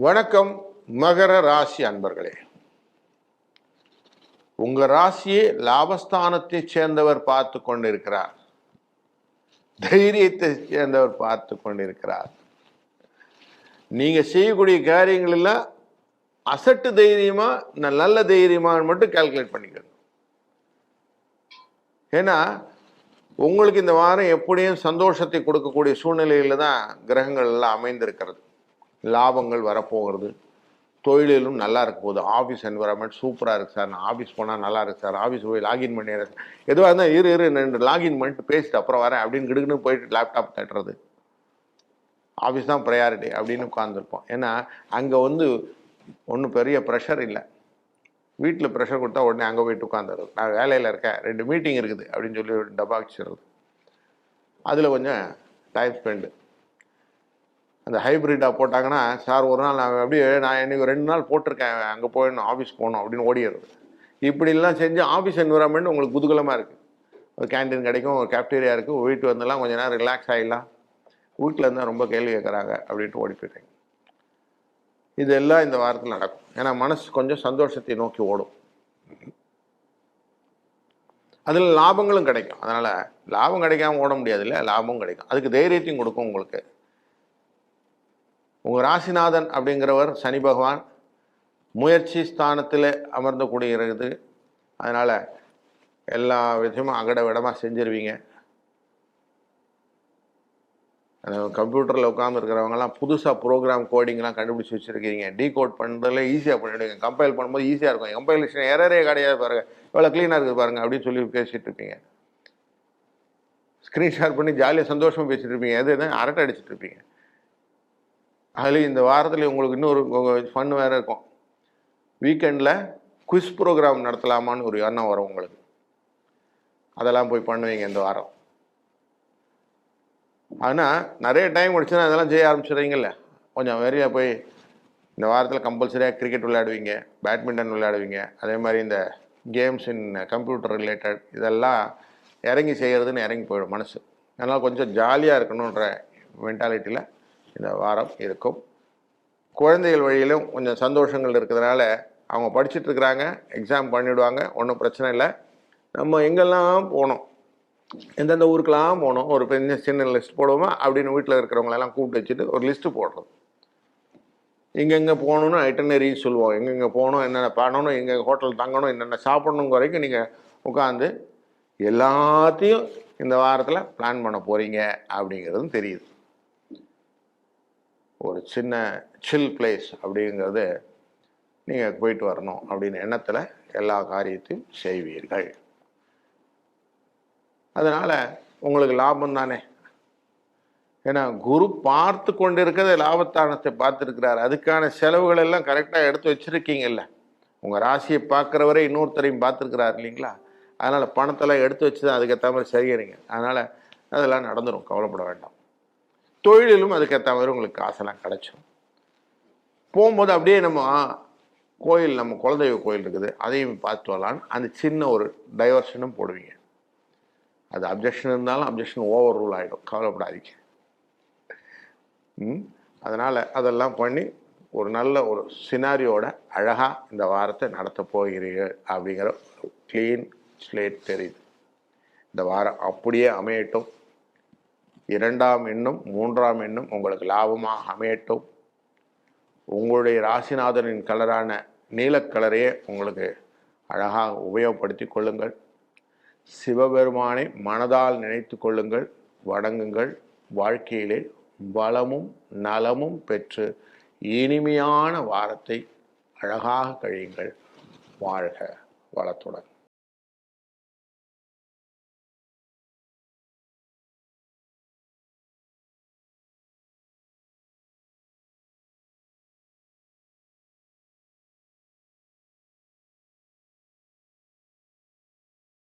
வணக்கம் மகர ராசி அன்பர்களே. உங்க ராசியை லாபஸ்தானத்தை சேர்ந்தவர் பார்த்து கொண்டிருக்கிறார். தைரியத்தை சேர்ந்தவர் பார்த்து கொண்டிருக்கிறார். நீங்க செய்யக்கூடிய காரியங்கள் எல்லாம் அசட்டு தைரியமா ந- நல்ல தைரியமான்னு மட்டும் கால்குலேட் பண்ணிக்கணும் ஏன்னா உங்களுக்கு இந்த வாரம் எப்படியும் சந்தோஷத்தை கொடுக்கக்கூடிய சூழ்நிலையில தான் கிரகங்கள் எல்லாம் அமைந்திருக்கிறது. லாபங்கள் வரப்போகிறது. தொழிலிலும் நல்லா இருக்க போகுது. ஆஃபீஸ் என்வரான்மெண்ட் சூப்பராக இருக்குது சார். நான் ஆஃபீஸ் போனால் நல்லா இருக்கு சார். ஆஃபீஸ் போய் லாகின் பண்ணிடுறேன் எதுவாக இருந்தால் இரு இரு ரெண்டு லாகின் பண்ணிட்டு பேசிட்டு அப்புறம் வரேன் அப்படின்னு கிடுக்குன்னு போயிட்டு லேப்டாப் தட்டுறது. ஆஃபீஸ் தான் ப்ரையாரிட்டி அப்படின்னு உட்காந்துருப்போம் ஏன்னா அங்கே வந்து ஒன்றும் பெரிய ப்ரெஷர் இல்லை. வீட்டில் ப்ரெஷர் கொடுத்தா உடனே அங்கே போயிட்டு உட்காந்துருது நான் வேலையில் இருக்கேன். ரெண்டு மீட்டிங் இருக்குது அப்படின்னு சொல்லி ஒரு டப்பா அதில் கொஞ்சம் டைம் ஸ்பெண்டு அந்த ஹைப்ரிட்டாக போட்டாங்கன்னா சார் ஒரு நாள் நான் அப்படியே நான் இன்னைக்கு ரெண்டு நாள் போட்டிருக்கேன் அங்கே போயிடணும் ஆஃபீஸ் போகணும் அப்படின்னு ஓடிடுறது. இப்படிலாம் செஞ்சு ஆஃபீஸ் என்விரான்மெண்ட் உங்களுக்கு குதூகலமாக இருக்குது ஒரு கேண்டீன் கிடைக்கும் ஒரு கேப்டீரியா இருக்குது வீட்டு வந்தெல்லாம் கொஞ்ச நேரம் ரிலாக்ஸ் ஆகிடலாம் வீட்டில் இருந்தால் ரொம்ப கேள்வி கேட்குறாங்க அப்படின்ட்டு ஓடி போயிட்டாங்க. இதெல்லாம் இந்த வாரத்தில் நடக்கும். ஏன்னா மனசு கொஞ்சம் சந்தோஷத்தை நோக்கி ஓடும். அதில் லாபங்களும் கிடைக்கும். அதனால் லாபம் கிடைக்காம ஓட முடியாது இல்லை லாபமும் கிடைக்கும். அதுக்கு தைரியத்தையும் கொடுக்கும் உங்களுக்கு. உங்கள் ராசிநாதன் அப்படிங்கிறவர் சனி பகவான் முயற்சி ஸ்தானத்தில் அமர்ந்து கூடியிருக்குது. அதனால் எல்லா விதமும் அகட விடமாக செஞ்சிருவீங்க. கம்ப்யூட்டரில் கம்ப்யூட்டரில் உட்காந்துருக்கிறவங்கலாம் புதுசாக ப்ரோக்ராம் கோடிங்லாம் கண்டுபிடிச்சி வச்சுருக்கீங்க. டீ கோட் பண்ணுறதுல ஈஸியாக பண்ணிவிடுங்க கம்பைல் பண்ணும்போது ஈஸியாக இருக்கும். கம்பைலேஷன் எரரே கிடையாது பாருங்கள் எவ்வளோ க்ளீனாக இருக்குது பாருங்கள் அப்படின்னு சொல்லி பேசிகிட்டு இருப்பீங்க. ஸ்க்ரீன்ஷாட் பண்ணி ஜாலியாக சந்தோஷமாக பேசிகிட்டு இருப்பீங்க. எது எது? அரட்டை அடிச்சிட்டு இருப்பீங்க. அதுலேயும் இந்த வாரத்தில் உங்களுக்கு இன்னொரு ஃபன் வேறு இருக்கும். வீக்கெண்டில் குவிஸ் ப்ரோக்ராம் நடத்தலாமான்னு ஒரு எண்ணம் வரும் உங்களுக்கு. அதெல்லாம் போய் பண்ணுவீங்க இந்த வாரம். ஆனால் நிறைய டைம் முடிச்சுன்னா அதெல்லாம் செய்ய ஆரம்பிச்சிடுறீங்கல்ல. கொஞ்சம் வெறியாக போய் இந்த வாரத்தில் கம்பல்சரியாக கிரிக்கெட் விளையாடுவீங்க பேட்மிண்டன் விளையாடுவீங்க அதே மாதிரி இந்த கேம்ஸ் இன் கம்ப்யூட்டர் ரிலேட்டட் இதெல்லாம் இறங்கி செய்கிறதுன்னு இறங்கி போயிடும் மனசு. அதனால் கொஞ்சம் ஜாலியாக இருக்கணுன்ற மென்டாலிட்டியில் இந்த வாரம் இருக்கும். குழந்தைகள் வழியிலும் கொஞ்சம் சந்தோஷங்கள் இருக்கிறதுனால அவங்க படிச்சுட்டு இருக்கிறாங்க எக்ஸாம் பண்ணிவிடுவாங்க ஒன்றும் பிரச்சனை இல்லை. நம்ம எங்கெல்லாம் போனோம் எந்தெந்த ஊருக்கெல்லாம் போகணும் ஒரு பெரிய சின்ன லிஸ்ட் போடுவோமா அப்படின்னு வீட்டில் இருக்கிறவங்களெல்லாம் கூப்பிட்டு வச்சுட்டு ஒரு லிஸ்ட்டு போடுறது. எங்கெங்கே போகணும்னு ஐட்டனரி சொல்லுவோம். எங்கெங்கே போகணும் என்னென்ன பண்ணணும் எங்கே ஹோட்டல் தங்கணும் என்னென்ன சாப்பிடணும் வரைக்கும் நீங்கள் உட்காந்து எல்லாத்தையும் இந்த வாரத்தில் பிளான் பண்ண போகிறீங்க அப்படிங்கிறதும் தெரியுது. ஒரு சின்ன சில் பிளேஸ் அப்படிங்கிறது நீங்கள் போயிட்டு வரணும் அப்படின்னு எண்ணத்தில் எல்லா காரியத்தையும் செய்வீர்கள். அதனால் உங்களுக்கு லாபம் தானே? ஏன்னா குரு பார்த்து கொண்டு இருக்கிறத லாபத்தானத்தை பார்த்துருக்கிறார். அதுக்கான செலவுகள் எல்லாம் கரெக்டாக எடுத்து வச்சுருக்கீங்கல்ல. உங்கள் ராசியை பார்க்குறவரை இன்னொருத்தரையும் பார்த்துருக்கிறார் இல்லைங்களா? அதனால் பணத்தெல்லாம் எடுத்து வச்சு தான் அதுக்கேற்ற மாதிரி செய்கிறீங்க அதனால் அதெல்லாம் நடந்துடும் கவலைப்பட வேண்டாம். தொழிலிலும் அதுக்கேற்ற மாதிரி உங்களுக்கு காசெல்லாம் கிடச்சிடும் போகும்போது அப்படியே நம்ம கோயில் நம்ம குலதெய்வ கோயில் இருக்குது. அதையும் பார்த்து வரலான்னு அந்த சின்ன ஒரு டைவர்ஷனும் போடுவீங்க. அது அப்ஜெக்ஷன் இருந்தாலும் அப்ஜெக்ஷன் ஓவர் ரூல் ஆகிடும் கவலைப்படாதீங்க. அதனால் அதெல்லாம் பண்ணி ஒரு நல்ல ஒரு சினாரியோட அழகாக இந்த வாரத்தை நடத்த போகிறீர்கள் அப்படிங்கிற க்ளீன் ஸ்லேட் தெரியுது. இந்த வாரம் அப்படியே அமையட்டும். இரண்டாம் எண்ணும் மூன்றாம் எண்ணும் உங்களுக்கு லாபமாக அமையட்டும். உங்களுடைய ராசிநாதனின் கலரான நீலக்கலரையே உங்களுக்கு அழகாக உபயோகப்படுத்தி கொள்ளுங்கள். சிவபெருமானை மனதால் நினைத்து கொள்ளுங்கள். வணங்குங்கள். வாழ்க்கையிலே வளமும் நலமும் பெற்று இனிமையான வாரத்தை அழகாக கழியுங்கள். வாழ்க வளத்துடன்.